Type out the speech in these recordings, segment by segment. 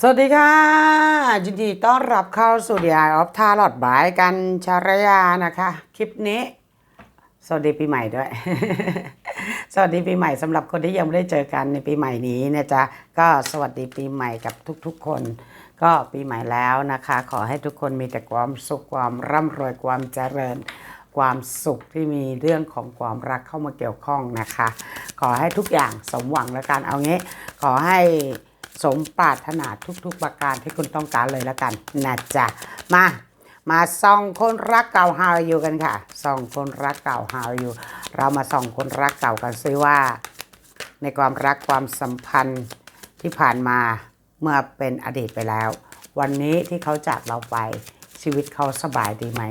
สวัสดีค่ะยินดีต้อนรับเข้าสู่ดีไอออฟทาร์ลอดบายกันชารยานะคะ คลิปนี้ สวัสดีปีใหม่ด้วย สวัสดีปีใหม่สำหรับคนที่ยังไม่ได้เจอกันในปีใหม่นี้นะจ๊ะก็สวัสดีปีใหม่กับทุกๆคน ก็ปีใหม่แล้วนะคะ ขอให้ทุกคนมีแต่ความสุขความร่ำรวยความเจริญความสุขที่มีเรื่องของความรักเข้ามาเกี่ยวข้องนะคะ ขอให้ทุกอย่างสมหวังแล้วกันเอางี้ ขอให้ สมปรารถนาทุกๆประการที่คุณต้องการเลยแล้วกันนะจ๊ะมามาส่องคนรักเก่าฮาวอยู่กันค่ะส่องคนรักเก่าฮาวอยู่ เรามาส่องคนรักเก่ากันซิว่า ในความรักความสัมพันธ์ที่ผ่านมาเมื่อเป็นอดีตไปแล้ว วันนี้ที่เขาจากเราไปชีวิตเขาสบายดีไหม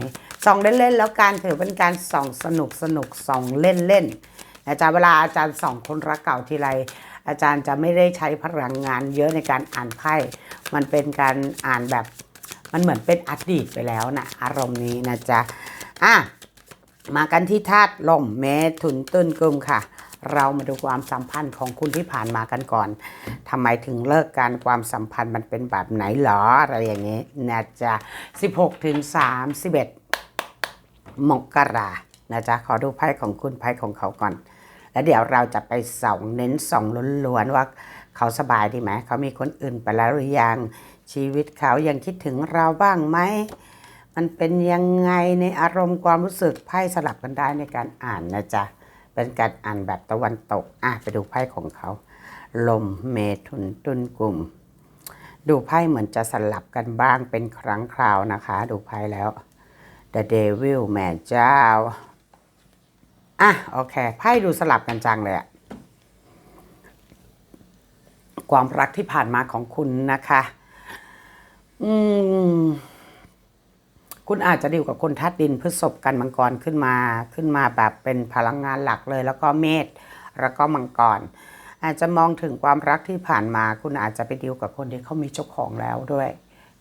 ส่องเล่นๆแล้วการถือเป็นการส่องสนุกสนุกส่องเล่นๆอาจารย์เวลาอาจารย์ส่องคนรักเก่าทีไร อาจารย์จะไม่ได้ใช้พลังงานเยอะในการอ่านไพ่ มันเป็นการอ่านแบบมันเหมือนเป็นอดีตไปแล้วนะอารมณ์นี้นะจ๊ะอะมากันที่ธาตุลมเมถุนต้นกลุ่มค่ะ เรามาดูความสัมพันธ์ของคุณที่ผ่านมากันก่อนทำไมถึงเลิกกันความสัมพันธ์มันเป็นแบบไหนหรออะไรอย่างนี้นะจ๊ะ16ถึง31มกรานะจ๊ะขอดูไพ่ของคุณไพ่ของเขาก่อน แล้วเดี๋ยวเราจะไปส่องเน้นส่องล้วนๆว่าเขาสบายดีไหมเขามีคนอื่นไปแล้วหรือยังชีวิตเขายังคิดถึงเราบ้างไหมมันเป็นยังไงในอารมณ์ความรู้สึกไพ่สลับกันได้ในการอ่านนะจ๊ะเป็นการอ่านแบบตะวันตกอะไปดูไพ่ของเขา ลมเมถุนตุนกลุ่ม ดูไพ่เหมือนจะสลับกันบ้างเป็นครั้งคราวนะคะ ดูไพ่แล้ว The Devil แม่เจ้า อะโอเคไพ่ดูสลับกันจังเลยอะความรักที่ผ่านมาของคุณนะคะ อืม คุณอาจจะดีลกับคนธาตุดินพฤษภกันมังกรขึ้นมาขึ้นมาแบบเป็นพลังงานหลักเลย แล้วก็เมษแล้วก็มังกร อาจจะมองถึงความรักที่ผ่านมา คุณอาจจะไปดีลกับคนที่เขามีเจ้าของแล้วด้วย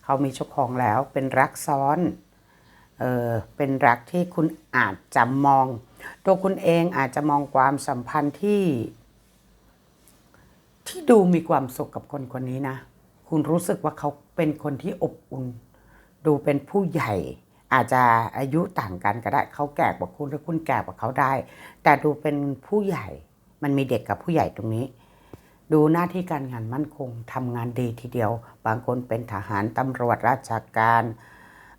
เขามีเจ้าของแล้วเป็นรักซ้อน เออเป็นรักที่คุณอาจจะมอง ตัวคุณเองอาจจะมองความสัมพันธ์ที่ ที่ดูมีความสุขกับคนคนนี้นะ คุณรู้สึกว่าเขาเป็นคนที่อบอุ่น ดูเป็นผู้ใหญ่ อาจจะอายุต่างกันก็ได้ เขาแก่กว่าคุณหรือคุณแก่กว่าเขาได้ แต่ดูเป็นผู้ใหญ่ มันมีเด็กกับผู้ใหญ่ตรงนี้ ดูหน้าที่การงานมั่นคงทำงานดีทีเดียว บางคนเป็นทหารตำรวจราชการ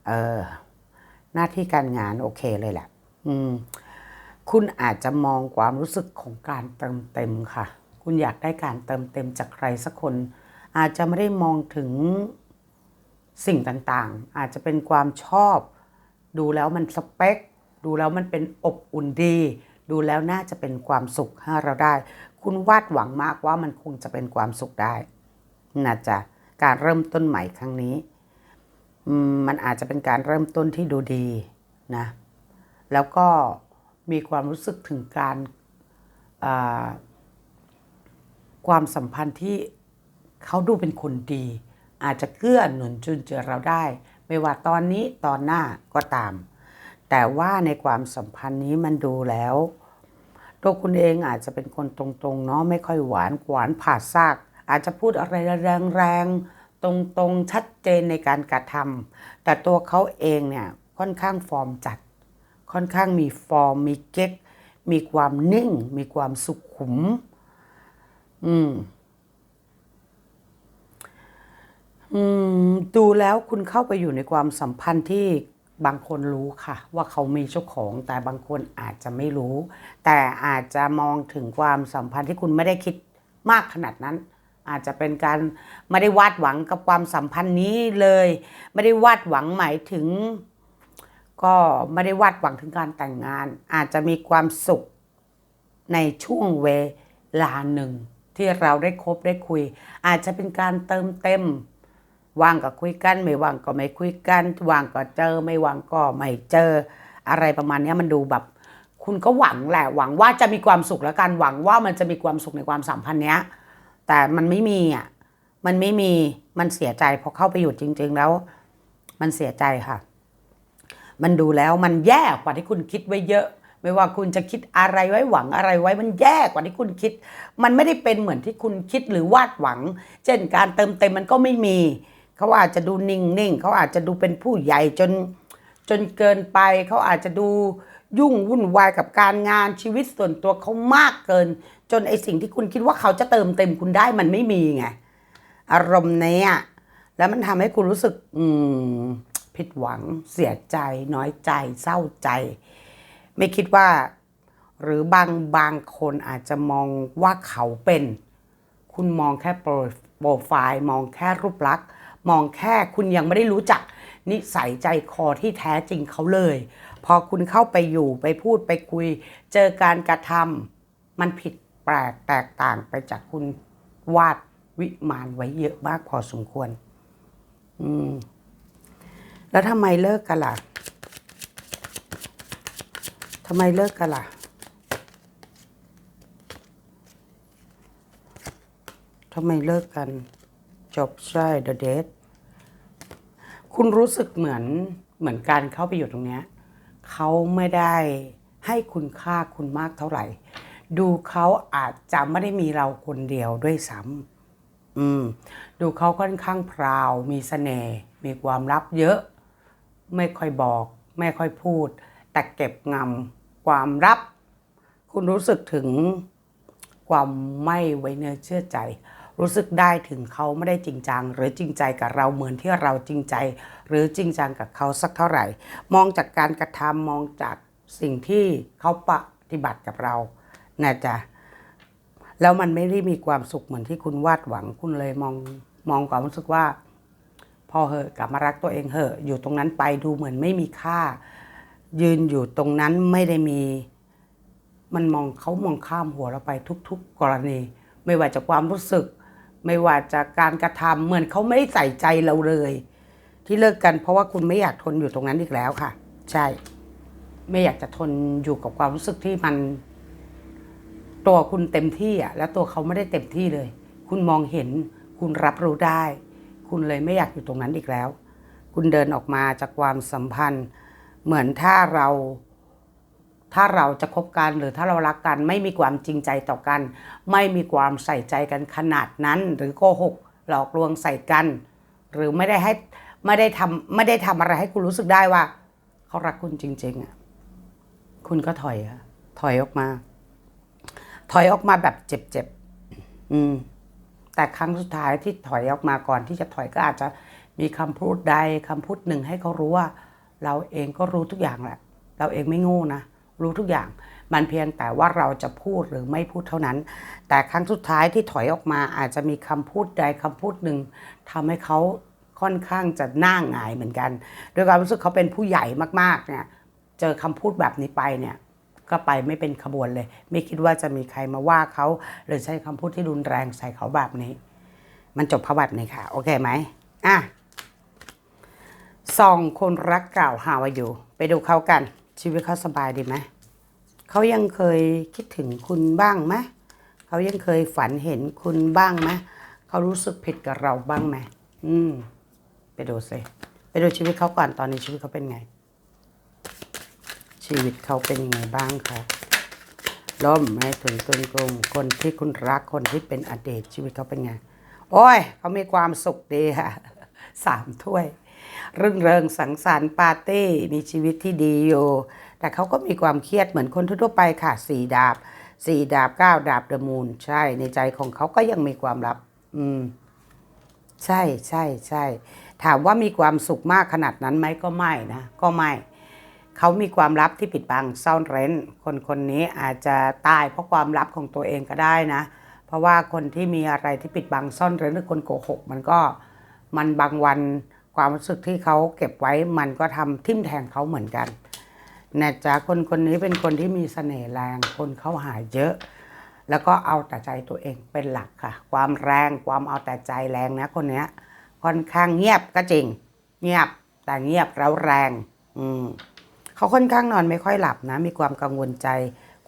เออหน้าที่การงานโอเคเลยแหละ อืม คุณอาจจะมองความรู้สึกของการเติมเต็มค่ะ คุณอยากได้การเติมเต็มจากใครสักคน อาจจะไม่ได้มองถึงสิ่งต่างๆ อาจจะเป็นความชอบ ดูแล้วมันสเปค ดูแล้วมันเป็นอบอุ่นดี ดูแล้วน่าจะเป็นความสุขให้เราได้ คุณวาดหวังมากว่ามันคงจะเป็นความสุขได้น่าจะการเริ่มต้นใหม่ครั้งนี้ มันอาจจะเป็นการเริ่มต้นที่ดูดีนะ แล้วก็ มีความรู้สึกถึงการาความสัมพันธ์ที่เขาดูเป็นคนดี อาจจะเกื้อหนุนจุนเจือเราได้ ไม่ว่าตอนนี้ตอนหน้าก็ตาม แต่ว่าในความสัมพันธ์นี้มันดูแล้วตัวคุณเองอาจจะเป็นคนตรงๆเนาะไม่ค่อยหวานหวานผ่าซาก อาจจะพูดอะไรแรงๆตรงๆชัดเจนในการกระทำแต่ตัวเขาเองเนี่ยค่อนข้างฟอร์มจัด ค่อนข้างมีฟอร์ม มีเก๊ก มีความนิ่ง มีความสุขุม อืม อืม ดูแล้วคุณเข้าไปอยู่ในความสัมพันธ์ที่บางคนรู้ค่ะ ว่าเขามีเจ้าของแต่บางคนอาจจะไม่รู้ แต่อาจจะมองถึงความสัมพันธ์ที่คุณไม่ได้คิดมากขนาดนั้น อาจจะเป็นการไม่ได้วาดหวังกับความสัมพันธ์นี้เลย ไม่ได้วาดหวังหมายถึง ก็ไม่ได้วาดหวังถึงการแต่งงาน อาจจะมีความสุขในช่วงเวลาหนึ่ง ที่เราได้คบได้คุย อาจจะเป็นการเติมเต็มว่างก็คุยกัน ไม่ว่างก็ไม่คุยกันว่างก็เจอ ไม่ว่างก็ไม่เจอ อะไรประมาณนี้มันดูแบบ คุณก็หวังแหละหวังว่าจะมีความสุขแล้วกันหวังว่ามันจะมีความสุขในความสัมพันธ์เนี้ย แต่มันไม่มีอะมันไม่มีมันเสียใจพอเข้าไปอยู่จริง ๆ แล้ว มันเสียใจค่ะ มันดูแล้วมันแย่กว่าที่คุณคิดไว้เยอะ ไม่ว่าคุณจะคิดอะไรไว้หวังอะไรไว้มันแย่กว่าที่คุณคิด มันไม่ได้เป็นเหมือนที่คุณคิดหรือวาดหวัง เช่นการเติมเต็มมันก็ไม่มีเขาอาจจะดูนิ่งๆเขาอาจจะดูเป็นผู้ใหญ่จนจนเกินไปเขาอาจจะดูยุ่งวุ่นวายกับการงานชีวิตส่วนตัวเขามากเกิน จนไอสิ่งที่คุณคิดว่าเขาจะเติมเต็มคุณได้มันไม่มีไงอารมณ์เนี้ยแล้วมันทำให้คุณรู้สึก อืม ผิดหวัง เสียใจ น้อยใจ เศร้าใจ ไม่คิดว่า หรือบางบางคนอาจจะมองว่าเขาเป็น คุณมองแค่โปรโปรไฟล์ มองแค่รูปลักษณ์มองแค่คุณยังไม่ได้รู้จัก นิสัยใจคอที่แท้จริงเขาเลย พอคุณเข้าไปอยู่ไปพูดไปคุย เจอการกระทำมันผิดแปลกแตกต่างไปจากคุณวาดวิมานไว้เยอะมากพอสมควร อืม แล้วทำไมเลิกกันล่ะทำไมเลิกกันล่ะทำไมเลิกกัน จบใช่ The Date คุณรู้สึกเหมือนเหมือนการเข้าไปอยู่ตรงเนี้ยเขาไม่ได้ให้คุณค่าคุณมากเท่าไหร่ ดูเขาอาจจะไม่ได้มีเราคนเดียวด้วยซ้ำอืม ดูเขาค่อนข้างพราว มีเสน่ห์มีความลับเยอะ ไม่ค่อยบอก ไม่ค่อยพูด แต่เก็บงำความลับ คุณรู้สึกถึงความไม่ไว้เนื้อเชื่อใจ รู้สึกได้ถึงเขาไม่ได้จริงจัง หรือจริงใจกับเราเหมือนที่เราจริงใจ หรือจริงจังกับเขาสักเท่าไหร่ มองจากการกระทำมองจากสิ่งที่เขาปฏิบัติกับเรานะจ๊ะแล้วมันไม่ได้มีความสุขเหมือนที่คุณวาดหวังคุณเลยมองมองความรู้สึกว่า พอเหอะกลับมารักตัวเองเหอะ อยู่ตรงนั้นไปดูเหมือนไม่มีค่า ยืนอยู่ตรงนั้นไม่ได้มี มันมองเขามองข้ามหัวเราไปทุก ๆ กรณี ไม่ว่าจากความรู้สึก ไม่ว่าจากการกระทำเหมือนเขาไม่ได้ใส่ใจเราเลย ที่เลิกกันเพราะว่าคุณไม่อยากทนอยู่ตรงนั้นอีกแล้วค่ะ ใช่ ไม่อยากจะทนอยู่กับความรู้สึกที่มัน ตัวคุณเต็มที่อะ แล้วตัวเขาไม่ได้เต็มที่เลย คุณมองเห็นคุณรับรู้ได้ คุณเลยไม่อยากอยู่ตรงนั้นอีกแล้ว คุณเดินออกมาจากความสัมพันธ์ เหมือนถ้าเรา ถ้าเราจะคบกันหรือถ้าเรารักกัน ไม่มีความจริงใจต่อกัน ไม่มีความใส่ใจกันขนาดนั้น หรือโกหกหลอกลวงใส่กัน หรือไม่ได้ให้ไม่ได้ทำไม่ได้ทำอะไรให้คุณรู้สึกได้ว่า เขารักคุณจริงๆอะคุณก็ถอยอะถอยออกมา ถอยออกมาแบบเจ็บๆอืม แต่ครั้งสุดท้ายที่ถอยออกมาก่อนที่จะถอยก็อาจจะมีคำพูดใดคำพูดหนึ่งให้เขารู้ว่า เราเองก็รู้ทุกอย่างแหละ เราเองไม่โง่นะ รู้ทุกอย่าง มันเพียงแต่ว่าเราจะพูดหรือไม่พูดเท่านั้น แต่ครั้งสุดท้ายที่ถอยออกมาอาจจะมีคำพูดใดคำพูดหนึ่งทำให้เขาค่อนข้างจะหน้าหงายเหมือนกันด้วยความรู้สึกเขาเป็นผู้ใหญ่มากๆเนี่ย เจอคำพูดแบบนี้ไปเนี่ย ก็ไปไม่เป็นขบวนเลย ไม่คิดว่าจะมีใครมาว่าเขาหรือใช้คำพูดที่รุนแรงใส่เขาแบบนี้ มันจบพระบัตรนี้ค่ะ โอเคไหมอะสองคนรักเก่าหาว่าอยู่ ไปดูเขากัน ชีวิตเขาสบายดีไหมเขายังเคยคิดถึงคุณบ้างไหมเขายังเคยฝันเห็นคุณบ้างไหมเขารู้สึกผิดกับเราบ้างไหมอืม ไปดูสิ ไปดูชีวิตเขาก่อนตอนนี้ชีวิตเขาเป็นไง ชีวิตเขาเป็นยังไงบ้างคะล้มให้ถึงตึงกลมคนที่คุณรักคนที่เป็นอดีตชีวิตเขาเป็นไง โอ้ย เขามีความสุขดีค่ะสามถ้วยรื่นเริงสังสรรค์ปาร์ตี้มีชีวิตที่ดีอยู่ แต่เขาก็มีความเครียดเหมือนคนทั่วไปค่ะสี่ดาบสี่ดาบเก้าดาบเดอะมูนใช่ ในใจของเขาก็ยังมีความลับ อืม ใช่ใช่ใช่ถามว่ามีความสุขมากขนาดนั้นไหมก็ไม่นะ ก็ไม่ เขามีความลับที่ปิดบังซ่อนเร้น คนคนนี้อาจจะตายเพราะความลับของตัวเองก็ได้นะ เพราะว่าคนที่มีอะไรที่ปิดบังซ่อนเร้นหรือคนโกหก มันก็มันบางวันความรู้สึกที่เขาเก็บไว้มันก็ทำทิ่มแทงเขาเหมือนกันนะจ๊ะคนคนนี้เป็นคนที่มีเสน่ห์แรง คนเขาหาเยอะ แล้วก็เอาแต่ใจตัวเองเป็นหลักค่ะ ความแรงความเอาแต่ใจแรงนะคนเนี้ยค่อนข้างเงียบก็จริง เงียบแต่เงียบแล้วแรง อืม เขาค่อนข้างนอนไม่ค่อยหลับนะ มีความกังวลใจ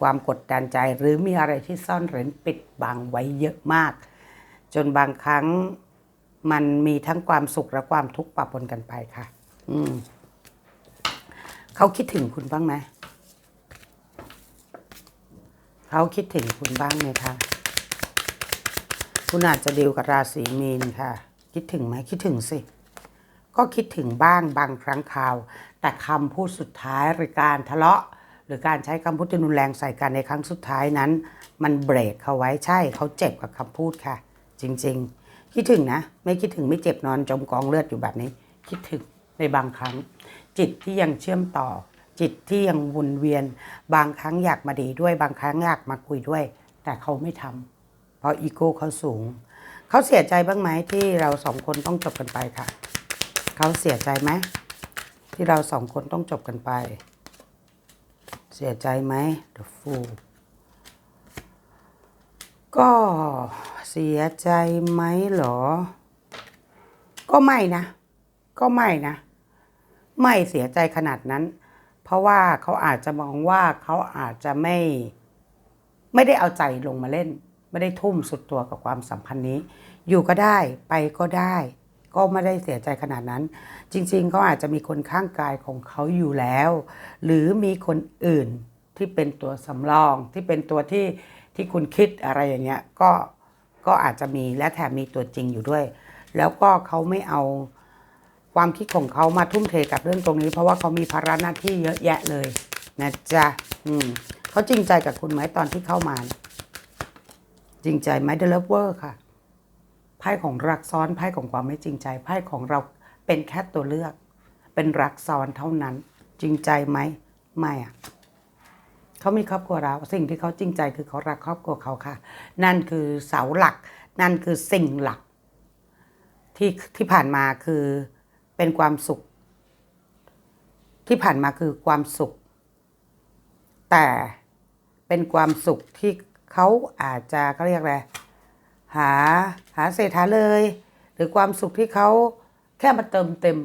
ความกดดันใจ หรือมีอะไรที่ซ่อนเร้นปิดบังไว้เยอะมาก จนบางครั้งมันมีทั้งความสุขและความทุกข์ปะปนกันไปค่ะ อืมเขาคิดถึงคุณบ้างไหมเขาคิดถึงคุณบ้างไหมคะ คุณอาจจะดีลกับราศีมีนค่ะ คิดถึงไหมคิดถึงสิ ก็คิดถึงบ้างบางครั้งคราว แต่คำพูดสุดท้ายหรือการทะเลาะ หรือการใช้คำพูดที่รุนแรงใส่กันในครั้งสุดท้ายนั้น มันเบรกเขาไว้ใช่เขาเจ็บกับคำพูดค่ะ จริง ๆ คิดถึงนะ ไม่คิดถึงไม่เจ็บนอนจมกองเลือดอยู่แบบนี้ คิดถึงในบางครั้ง จิตที่ยังเชื่อมต่อ จิตที่ยังวนเวียน บางครั้งอยากมาดีด้วย บางครั้งอยากมาคุยด้วย แต่เขาไม่ทำเพราะอีโก้เขาสูงเขาเสียใจบ้างไหมที่เราสองคนต้องจบกันไปค่ะ เขาเสียใจไหม ที่เราสองคนต้องจบกันไป เสียใจไหม The Fool ก็เสียใจไหมเหรอ ก็ไม่นะ ก็ไม่นะ ไม่เสียใจขนาดนั้น เพราะว่าเขาอาจจะมองว่าเขาอาจจะไม่ ไม่ได้เอาใจลงมาเล่น ไม่ได้ทุ่มสุดตัวกับความสัมพันธ์นี้ อยู่ก็ได้ไปก็ได้ ก็ไม่ได้เสียใจขนาดนั้น จริง ๆ เขาอาจจะมีคนข้างกายของเขาอยู่แล้ว หรือมีคนอื่นที่เป็นตัวสำรองที่เป็นตัวที่ที่คุณคิดอะไรอย่างเงี้ยก็ก็อาจจะมีและแถมมีตัวจริงอยู่ด้วย แล้วก็เขาไม่เอาความคิดของเขามาทุ่มเทกับเรื่องตรงนี้ เพราะว่าเขามีภาระหน้าที่เยอะแยะเลยนะจ๊ะอืมเขาจริงใจกับคุณไหมตอนที่เข้ามา จริงใจไหมเดลเวอร์ค่ะ ไพ่ของรักซ้อนไพ่ของความไม่จริงใจไพ่ของเราเป็นแค่ตัวเลือก เป็นรักซ้อนเท่านั้น จริงใจไหมไม่อะเขามีครอบครัวเราสิ่งที่เขาจริงใจคือเขารักครอบครัวเขาค่ะ นั่นคือเสาหลัก นั่นคือสิ่งหลัก ที่ที่ผ่านมาคือเป็นความสุข ที่ผ่านมาคือความสุข แต่เป็นความสุขที่เขาอาจจะเขาเรียกอะไร หาหาเศษหาเลย หรือความสุขที่เขาแค่มาเติมเต็ม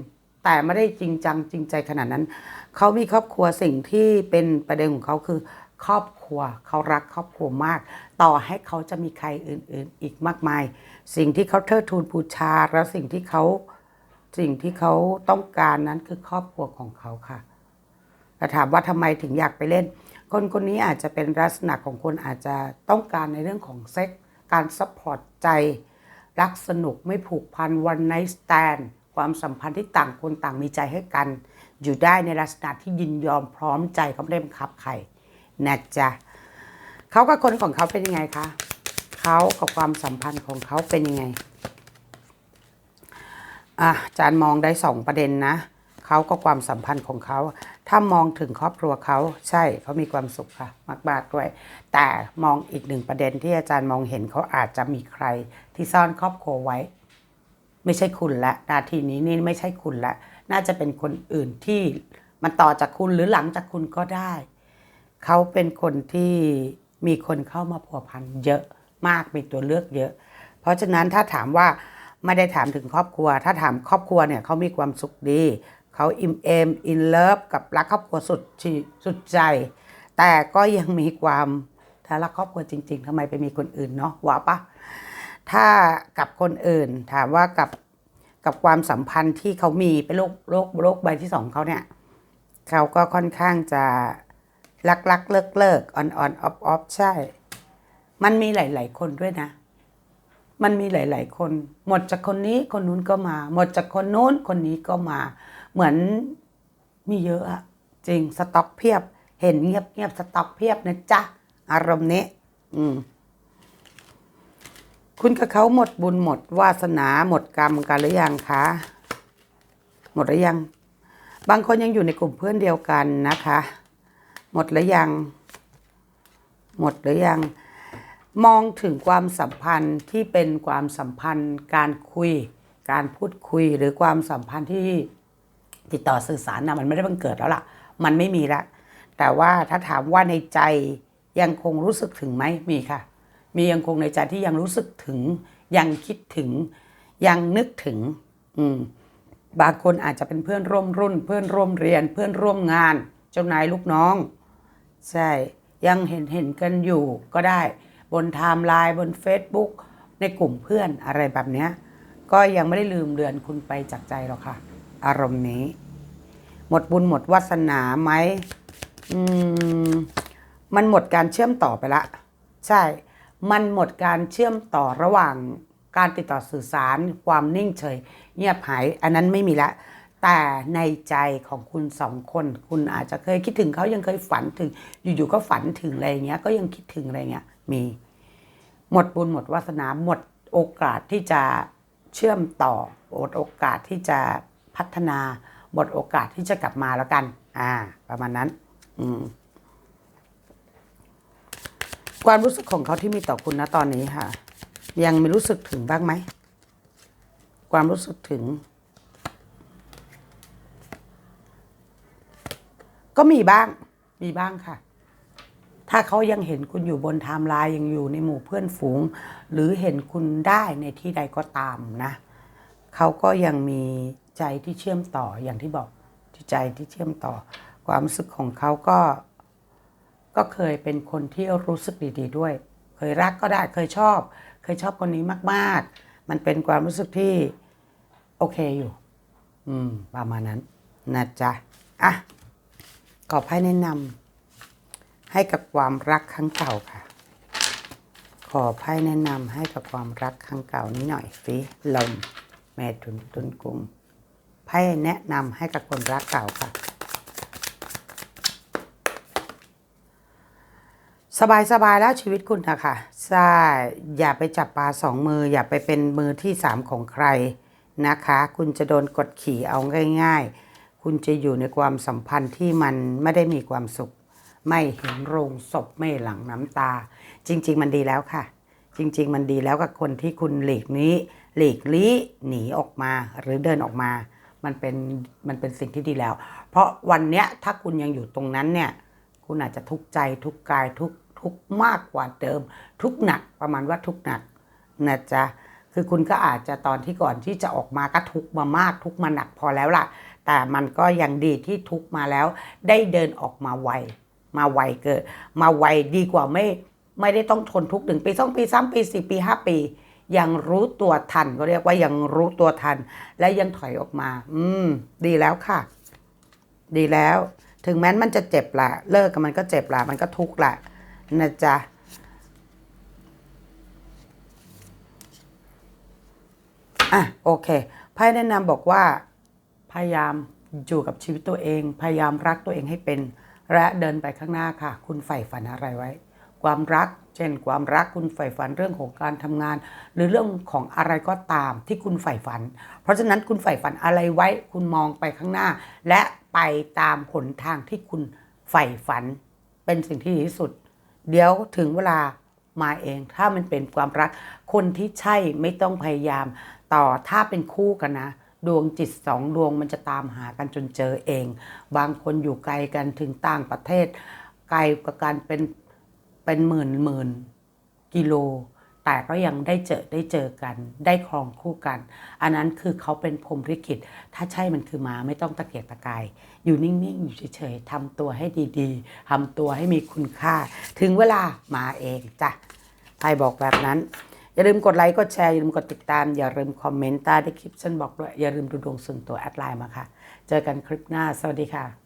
แต่ไม่ได้จริงจังจริงใจขนาดนั้น เขามีครอบครัวสิ่งที่เป็นประเด็นของเขาคือ ครอบครัวเขารักครอบครัวมาก ต่อให้เขาจะมีใครอื่น ๆ อีกมากมาย สิ่งที่เขาเทิดทูนบูชาแล้วสิ่งที่เขาสิ่งที่เขาต้องการนั้นคือครอบครัวของเขาค่ะแต่ถามว่าทำไมถึงอยากไปเล่น คนคนนี้อาจจะเป็นลักษณะของคนอาจจะต้องการในเรื่องของเซ็ก การซัพพอร์ตใจ รักสนุกไม่ผูกพันวันไน t ์สแตนความสัมพันธ์ที่ต่างคนต่างมีใจให้กัน อยู่ได้ในลักษณะที่ยินยอมพร้อมใจเขาไม่ได้บังคับใครนะจ๊ะเขากับคนของเขาเป็นยังไงคะเขากับความสัมพันธ์ของเขาเป็นยังไงอาจารย์มองได้สองประเด็นนะ เขาก็ความสัมพันธ์ของเขา ถ้ามองถึงครอบครัวเขาใช่เขามีความสุขค่ะมาก ๆ ด้วย แต่มองอีกหนึ่งประเด็นที่อาจารย์มองเห็นเขาอาจจะมีใครที่ซ่อนครอบครัวไว้ ไม่ใช่คุณละนาทีนี้นี่ไม่ใช่คุณละ น่าจะเป็นคนอื่นที่มันต่อจากคุณหรือหลังจากคุณก็ได้ เขาเป็นคนที่มีคนเข้ามาพัวพันเยอะมากมีตัวเลือกเยอะ เพราะฉะนั้นถ้าถามว่าไม่ได้ถามถึงครอบครัว ถ้าถามครอบครัวเนี่ยเขามีความสุขดี เขาอิมเอมอินเลิฟกับรักครอบครัวสุดสุดใจ แต่ก็ยังมีความถ้ารักครอบครัวจริง ๆทำไมไปมีคนอื่นเนาะว่าปะถ้ากับคนอื่นถามว่ากับกับความสัมพันธ์ที่เขามีเป็นโรคโรคโรคใบที่สองเขาเนี่ยเขาก็ค่อนข้างจะรักรักเลิกเลิกออนออนออฟออฟใช่ มันมีหลาย ๆ คนด้วยนะ มันมีหลาย ๆ คน หมดจากคนนี้คนนู้นก็มา หมดจากคนนู้นคนนี้ก็มา เหมือนมีเยอะอะจริงสต็อกเพียบ เห็นเงียบเงียบสต็อกเพียบนะจ๊ะ อารมณ์นี้อืม คุณกับเขาหมดบุญหมดวาสนาหมดกรรมกันหรือยังคะ หมดหรือยัง บางคนยังอยู่ในกลุ่มเพื่อนเดียวกันนะคะ หมดหรือยัง หมดหรือยัง มองถึงความสัมพันธ์ที่เป็นความสัมพันธ์ การคุย การพูดคุยหรือความสัมพันธ์ที่ ติดต่อสื่อสารนะมันไม่ได้บังเกิดแล้วล่ะ มันไม่มีละ แต่ว่าถ้าถามว่าในใจยังคงรู้สึกถึงไหมมีค่ะ มียังคงในใจที่ยังรู้สึกถึง ยังคิดถึง ยังนึกถึง อืมบางคนอาจจะเป็นเพื่อนร่วมรุ่น เพื่อนร่วมเรียน เพื่อนร่วมงาน เจ้านายลูกน้อง ใช่ ยังเห็นเห็นกันอยู่ก็ได้ บนไทม์ไลน์บน Facebook ในกลุ่มเพื่อนอะไรแบบเนี้ยก็ยังไม่ได้ลืมเลือนคุณไปจากใจหรอกค่ะ อารมณ์นี้ หมดบุญหมดวาสนาไหมอืมมันหมดการเชื่อมต่อไปละ ใช่ มันหมดการเชื่อมต่อระหว่างการติดต่อสื่อสารความนิ่งเฉย เงียบหาย อันนั้นไม่มีละแต่ในใจของคุณสองคน คุณอาจจะเคยคิดถึงเขายังเคยฝันถึง อยู่ๆก็ฝันถึงอะไรเงี้ย ก็ยังคิดถึงอะไรเงี้ยมี หมดบุญหมดวาสนาหมดโอกาสที่จะเชื่อมต่อหมดโอกาสที่จะ พัฒนาหมดโอกาสที่จะกลับมาแล้วกัน อ่า ประมาณนั้น อืม ความรู้สึกของเขาที่มีต่อคุณนะตอนนี้ค่ะ ยังไม่รู้สึกถึงบ้างไหม ความรู้สึกถึง ก็มีบ้าง มีบ้างค่ะ ถ้าเขายังเห็นคุณอยู่บนไทม์ไลน์ยังอยู่ในหมู่เพื่อนฝูง หรือเห็นคุณได้ในที่ใดก็ตามนะ เขาก็ยังมี ใจที่เชื่อมต่ออย่างที่บอกที่ใจที่เชื่อมต่อ ความรู้สึกของเขาก็ ก็เคยเป็นคนที่รู้สึกดี ๆ ด้วย เคยรักก็ได้เคยชอบ เคยชอบคนนี้มาก ๆ มันเป็นความรู้สึกที่โอเคอยู่ อืม ประมาณนั้นนะจ๊ะอะขอให้แนะนำให้กับความรักครั้งเก่าค่ะ ขอไพ่แนะนำให้กับความรักครั้งเก่านี้หน่อยสิลมเมถุนตุนกุม ไพ่แนะนำให้กับคนรักเก่าค่ะสบายสบายๆแล้วชีวิตคุณนะคะใช่อย่าไปจับปลาสองมือ อย่าไปเป็นมือที่สามของใครนะคะ คุณจะโดนกดขี่เอาง่าย ๆ คุณจะอยู่ในความสัมพันธ์ที่มันไม่ได้มีความสุข ไม่เห็นโรงศพไม่หลังน้ำตา จริง ๆ มันดีแล้วค่ะ จริง ๆ มันดีแล้วกับคนที่คุณหลีกนี้ หลีกลี้หนีออกมาหรือเดินออกมา มันเป็นมันเป็นสิ่งที่ดีแล้ว เพราะวันเนี้ยถ้าคุณยังอยู่ตรงนั้นเนี่ย คุณอาจจะทุกข์ใจทุกกายทุกทุกมากกว่าเดิม ทุกหนักประมาณว่าทุกหนักนะจ๊ะคือคุณก็อาจจะตอนที่ก่อนที่จะออกมาก็ทุกมามาก ทุกมาหนักพอแล้วล่ะ แต่มันก็ยังดีที่ทุกมาแล้ว ได้เดินออกมาไวมาไวเกิด มาไวดีกว่าไม่ไม่ได้ต้องทนทุกข์หนึ่งปีสองปีสามปีสี่ปีห้าปี ยังรู้ตัวทันก็เรียกว่ายังรู้ตัวทัน และยังถอยออกมา อืม ดีแล้วค่ะ ดีแล้ว ถึงแม้มันจะเจ็บละเลิกกับมันก็เจ็บละมันก็ทุกข์ละนะจ๊ะอะโอเคไพ่แนะนำบอกว่า พยายามอยู่กับชีวิตตัวเอง พยายามรักตัวเองให้เป็น และเดินไปข้างหน้าค่ะ คุณใฝ่ฝันอะไรไว้ ความรัก เช่น ความรักคุณใฝ่ฝันเรื่องของการทำงาน หรือเรื่องของอะไรก็ตามที่คุณใฝ่ฝัน เพราะฉะนั้นคุณใฝ่ฝันอะไรไว้คุณมองไปข้างหน้า และไปตามหนทางที่คุณใฝ่ฝัน เป็นสิ่งที่ดีที่สุด เดี๋ยวถึงเวลามาเอง ถ้ามันเป็นความรัก คนที่ใช่ไม่ต้องพยายาม ต่อถ้าเป็นคู่กันนะดวงจิตสองดวงมันจะตามหากันจนเจอเอง บางคนอยู่ไกลกันถึงต่างประเทศ ไกลกว่ากันเป็น เป็นหมื่นหมื่นกิโล แต่ก็ยังได้เจอได้เจอกัน ได้ครองคู่กัน อันนั้นคือเขาเป็นพรมลิขิต ถ้าใช่มันคือมาไม่ต้องตะเกียกตะกาย อยู่นิ่ง ๆ อยู่เฉย ๆทำตัวให้ดีๆทำตัวให้มีคุณค่า ถึงเวลามาเองจ้ะไพ่บอกแบบนั้นอย่าลืมกดไลค์ กดแชร์ อย่าลืมกดติดตาม อย่าลืมคอมเมนต์ใต้คลิปฉันบอกด้วย อย่าลืมดูดวงส่วนตัวแอดไลน์มาค่ะ เจอกันคลิปหน้า สวัสดีค่ะ